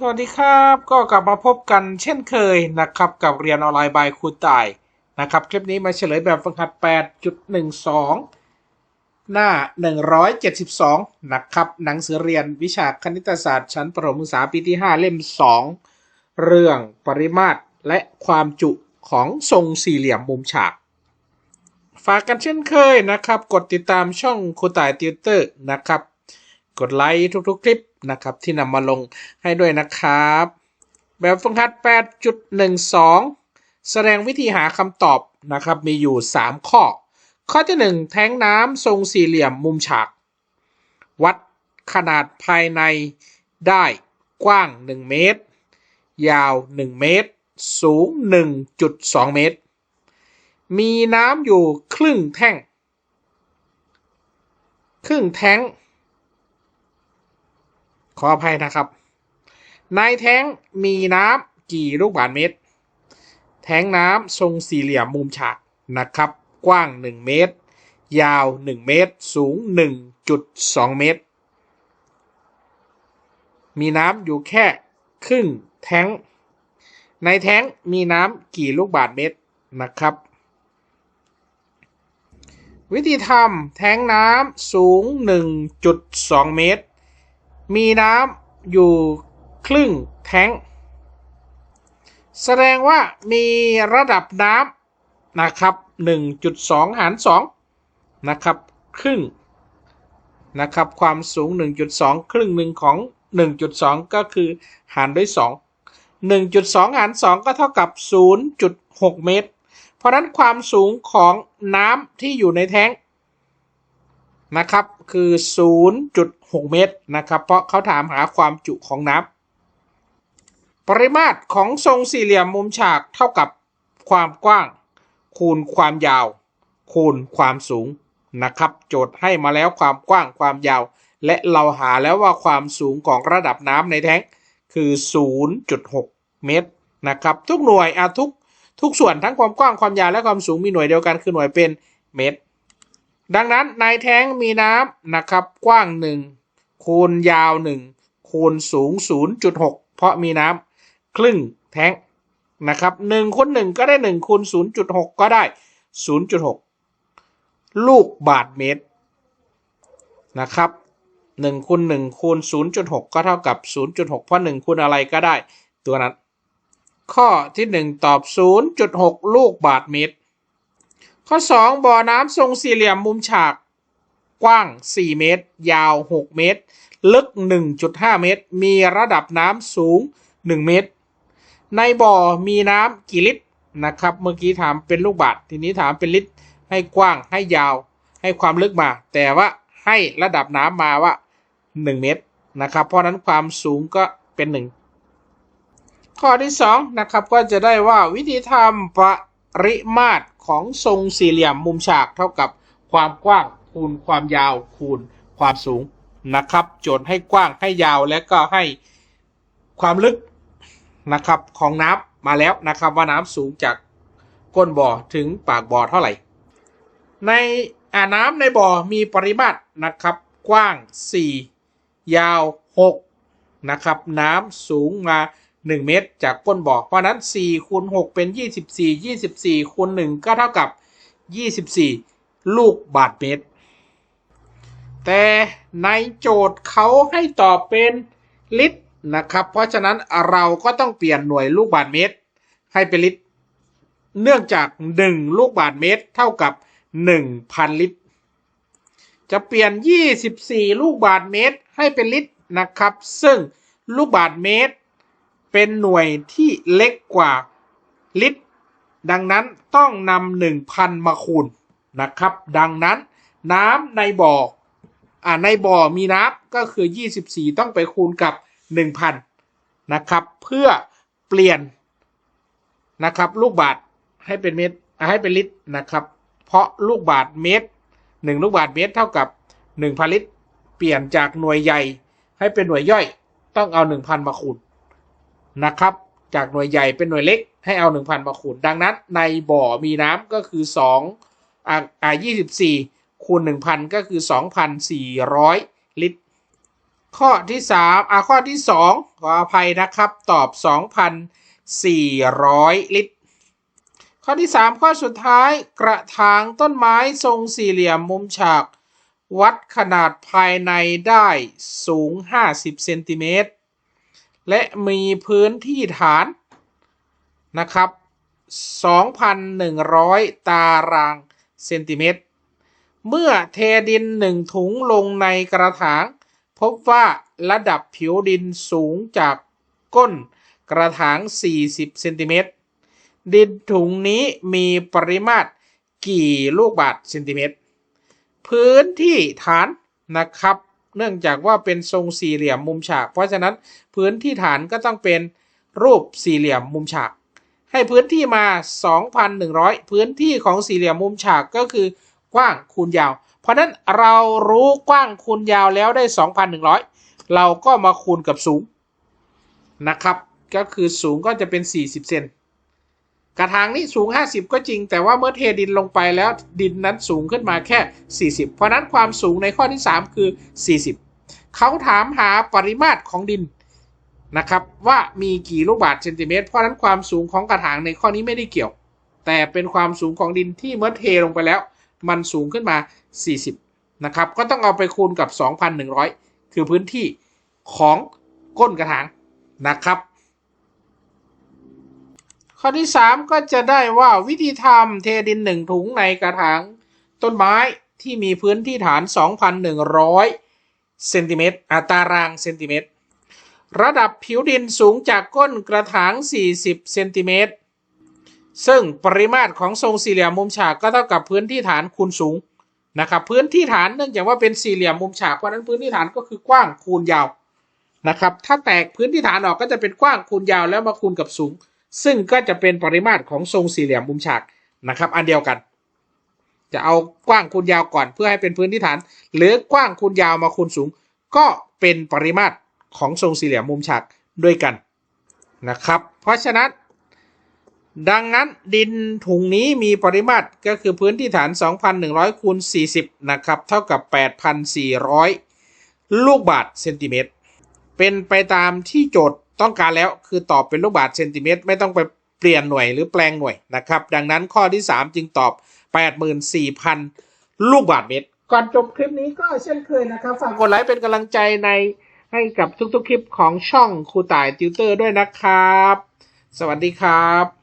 สวัสดีครับก็กลับมาพบกันเช่นเคยนะครับกับเรียนออนไลน์บายครูต่ายนะครับ คลิปนี้มาเฉลยแบบฝึกหัด 8.12 หน้า 172 นะครับ หนังสือเรียนวิชาคณิตศาสตร์ ชั้นประถมศึกษาปีที่ 5 เล่ม 2 เรื่องปริมาตรและความจุของทรงสี่เหลี่ยมมุมฉาก ฝากกันเช่นเคยนะครับ กดติดตามช่องครูต่ายติวเตอร์นะครับ กดไลค์ทุกๆ คลิป นะครับ ที่นำมาลงให้ด้วยนะครับ แบบฝึกหัด 8.12 แสดงวิธีหาคำตอบนะครับ มีอยู่ 3 ข้อ ข้อที่ 1 แท้งน้ำทรงสี่เหลี่ยมมุมฉาก วัดขนาดภายในได้กว้าง 1 เมตร ยาว 1 เมตร สูง 1.2 เมตร มีน้ำอยู่ครึ่งแท่ง ครึ่งแท้ง ขออภัยนะครับ ในแท้งมีน้ำกี่ลูกบาศก์เมตร แท้งน้ำทรงสี่เหลี่ยมมุมฉากนะครับ กว้าง 1 เมตร ยาว 1 เมตร สูง 1.2 เมตร มีน้ำอยู่แค่ครึ่งแท้ง ในแท้งมีน้ำกี่ลูกบาศก์เมตรนะครับ วิธีทำแท้งน้ำสูง 1.2 เมตร มีน้ำอยู่ครึ่งแท้ง แสดงว่ามีระดับน้ำนะครับ 1.2 หาร 2 นะครับ ครึ่งนะครับ ความสูง 1.2 ครึ่งหนึ่งของ 1.2 ก็คือหารด้วย 2 1.2 หาร 2 ก็เท่ากับ 0.6 เมตร เพราะนั้นความสูงของน้ำที่อยู่ในแท้ง นะครับ คือ 0.6 เมตรนะครับ เพราะเขาถามหาความจุของน้ำปริมาตรของทรงสี่เหลี่ยมมุมฉากเท่ากับความกว้าง คูณความยาว คูณความสูงนะครับ โจทย์ให้มาแล้วความกว้างความยาว และเราหาแล้วว่าความสูงของระดับน้ำในแท้งคือ 0.6 เมตรนะครับ ทุกหน่วยอาทุกทุกส่วนทั้งความกว้างความยาวและความสูงมีหน่วยเดียวกันคือหน่วยเป็นเมตร ดังนั้นในแท้งมีน้ำนะครับกว้าง 1 คูณยาว 1 คูณสูง 0.6 เพราะมีน้ำครึ่งแท้งนะครับ1คูณ1ก็ได้ 1คูณ0.6 ก็ได้ 0.6 ลูกบาทเมตรนะครับ1คูณ1คูณ0.6 ก็เท่ากับ 0.6 เพราะ 1คูณอะไรก็ได้ตัวนั้น ข้อที่ 1 ตอบ 0.6 ลูกบาทเมตร ข้อ 2 บ่อน้ำทรงสี่เหลี่ยมมุมฉาก กว้าง 4 เมตร ยาว 6 เมตร ลึก 1.5 เมตร มีระดับน้ำสูง 1 เมตร ในบ่อมีน้ำกี่ลิตรนะครับ เมื่อกี้ถามเป็นลูกบาศก์ทีนี้ถามเป็นลิตร ให้กว้าง ให้ยาว ให้ความลึกมา แต่ว่าให้ระดับน้ำมาว่า 1 เมตรนะครับ เพราะนั้นความสูงก็เป็น 1 ข้อที่2นะครับก็จะได้ว่าวิธีทำปริ ริมาตรของทรงสี่เหลี่ยมมุมฉากเท่ากับความกว้างคูณความยาวคูณความสูงนะครับ โจทย์ให้กว้างให้ยาวและก็ให้ความลึกนะครับของน้ำมาแล้วนะครับว่าน้ำสูงจากก้นบ่อถึงปากบ่อเท่าไหร่ ในอ่าน้ำในบ่อมีปริมาตรนะครับกว้าง 4 ยาว 6 นะครับ น้ำสูงมา 1 เมตร จากก้นบ่อ เพราะนั้น4คูณ6เป็น 24 24คูณ1ก็เท่ากับ 24 ลูกบาทเมตร แต่ในโจทย์เขาให้ตอบเป็นลิตรนะครับ เพราะฉะนั้นเราก็ต้องเปลี่ยนหน่วยลูกบาทเมตร ให้เป็นลิตร เนื่องจาก 1 ลูกบาทเมตร เท่ากับ 1,000 ลิตร จะเปลี่ยน 24 ลูกบาทเมตรให้เป็นลิตรนะครับ ซึ่งลูกบาทเมตร เป็นหน่วยที่เล็กกว่าลิตร ดังนั้นต้องนำ1,000มาคูณนะครับ ดังนั้นน้ำในบ่ออ่าในบ่อมีน้ำก็คือ 24 ต้องไปคูณกับ 1,000 นะครับ เพื่อเปลี่ยนนะครับลูกบาทให้เป็นเมตรให้เป็นลิตรนะครับ เพราะลูกบาทเมตร 1 ลูกบาทเมตรเท่ากับ 1,000 ลิตร เปลี่ยนจากหน่วยใหญ่ให้เป็นหน่วยย่อย ต้องเอา 1,000 มาคูณ นะครับ จากหน่วยใหญ่เป็นหน่วยเล็กให้เอา 1,000 มาคูณดังนั้น ในบ่อมีน้ำก็คือ2อ่าอ่า24 คูณ 1,000 ก็คือ 2,400 ลิตร ข้อที่สามอะข้อที่สองขออภัยนะครับ ตอบ 2,400 ลิตร ข้อที่ 3 ข้อสุดท้ายกระถางต้นไม้ทรงสี่เหลี่ยมมุมฉาก วัดขนาดภายในได้สูง 50 เซนติเมตร และมีพื้นที่ฐานนะครับ 2,100 ตารางเซนติเมตร เมื่อเทดินหนึ่งถุงลงในกระถาง พบว่าระดับผิวดินสูงจากก้นกระถาง 40 เซนติเมตร ดินถุงนี้มีปริมาตรกี่ลูกบาศก์เซนติเมตร พื้นที่ฐานนะครับ เนื่องจากว่าเป็นทรงสี่เหลี่ยมมุมฉาก เพราะฉะนั้นพื้นที่ฐานก็ต้องเป็นรูปสี่เหลี่ยมมุมฉาก ให้พื้นที่มา 2,100 พื้นที่ของสี่เหลี่ยมมุมฉากก็คือกว้างคูณยาว เพราะฉะนั้นเรารู้กว้างคูณยาวแล้วได้ 2,100 เราก็มาคูณกับสูงนะครับ ก็คือสูงก็จะเป็น 40 เซน กระถางนี้สูง 50 ก็จริง แต่ว่าเมื่อเทดินลงไปแล้วดินนั้นสูงขึ้นมาแค่ 40 เพราะนั้นความสูงในข้อที่ 3 คือ 40 เขาถามหาปริมาตรของดินนะครับว่ามีกี่ลูกบาศก์เซนติเมตร เพราะนั้นความสูงของกระถางในข้อนี้ไม่ได้เกี่ยว แต่เป็นความสูงของดินที่เมื่อเทลงไปแล้ว มันสูงขึ้นมา 40 นะครับ ก็ต้องเอาไปคูณกับ 2,100 คือพื้นที่ของก้นกระถางนะครับ ข้อที่3ก็จะได้ว่าวิธีทำเทดินหนึ่งถุงในกระถางต้นไม้ที่มีพื้นที่ฐาน 2,100 เซนติเมตรอัตารางเซนติเมตร ระดับผิวดินสูงจากก้นกระถาง 40 เซนติเมตร ซึ่งปริมาตรของทรงสี่เหลี่ยมมุมฉากก็เท่ากับพื้นที่ฐานคูณสูงนะครับ พื้นที่ฐานเนื่องจากว่าเป็นสี่เหลี่ยมมุมฉาก เพราะนั้นพื้นที่ฐานก็คือกว้างคูณยาวนะครับ ถ้าแตกพื้นที่ฐานออกก็จะเป็นกว้างคูณยาวแล้วมาคูณกับสูง ซึ่งก็จะเป็นปริมาตรของทรงสี่เหลี่ยมมุมฉากนะครับ อันเดียวกัน จะเอากว้างคูณยาวก่อนเพื่อให้เป็นพื้นที่ฐาน หรือกว้างคูณยาวมาคูณสูง ก็เป็นปริมาตรของทรงสี่เหลี่ยมมุมฉากด้วยกันนะครับ เพราะฉะนั้น ดังนั้นดินถุงนี้มีปริมาตรก็คือพื้นที่ฐาน 2,100คูณ40 นะครับ เท่ากับ 8,400 ลูกบาศก์เซนติเมตร เป็นไปตามที่โจทย์ ต้องการแล้วคือตอบเป็นลูกบาศก์เซนติเมตรไม่ต้องไปเปลี่ยนหน่วยหรือแปลงหน่วยนะครับ ดังนั้นข้อที่ 3 จึงตอบ 84,000 ลูกบาศก์เมตร ก่อนจบคลิปนี้ก็เช่นเคยนะครับ ฝากกดไลค์เป็นกำลังใจในให้กับทุกๆคลิปของช่องครูต่ายติวเตอร์ด้วยนะครับ สวัสดีครับ